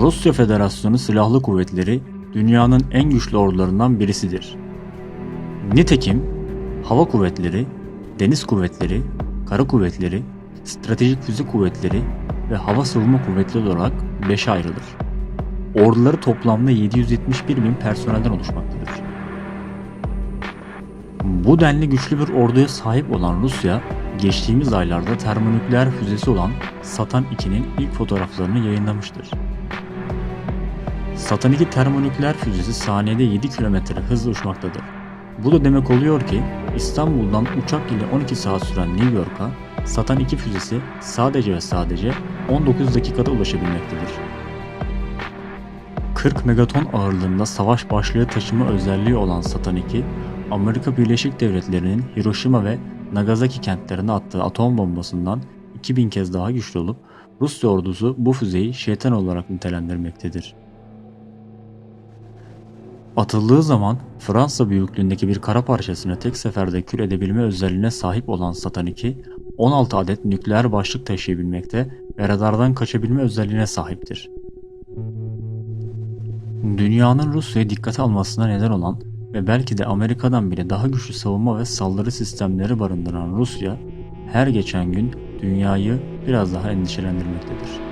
Rusya Federasyonu Silahlı Kuvvetleri dünyanın en güçlü ordularından birisidir. Nitekim hava kuvvetleri, deniz kuvvetleri, kara kuvvetleri, stratejik füze kuvvetleri ve hava savunma kuvvetleri olarak 5'e ayrılır. Orduları toplamda 771 bin personelden oluşmaktadır. Bu denli güçlü bir orduya sahip olan Rusya, geçtiğimiz aylarda termonükleer füzesi olan Satan 2'nin ilk fotoğraflarını yayınlamıştır. Satan 2 termonükleer füzesi saniyede 7 km hızla uçmaktadır. Bu da demek oluyor ki İstanbul'dan uçak ile 12 saat süren New York'a Satan 2 füzesi sadece ve sadece 19 dakikada ulaşabilmektedir. 40 megaton ağırlığında savaş başlığı taşıma özelliği olan Satan 2, Amerika Birleşik Devletleri'nin Hiroşima ve Nagasaki kentlerine attığı atom bombasından 2000 kez daha güçlü olup Rusya ordusu bu füzeyi şeytan olarak nitelendirmektedir. Atıldığı zaman Fransa büyüklüğündeki bir kara parçasını tek seferde kül edebilme özelliğine sahip olan Satan 2, 16 adet nükleer başlık taşıyabilmekte ve radardan kaçabilme özelliğine sahiptir. Dünyanın Rusya'ya dikkate almasına neden olan ve belki de Amerika'dan bile daha güçlü savunma ve saldırı sistemleri barındıran Rusya, her geçen gün dünyayı biraz daha endişelendirmektedir.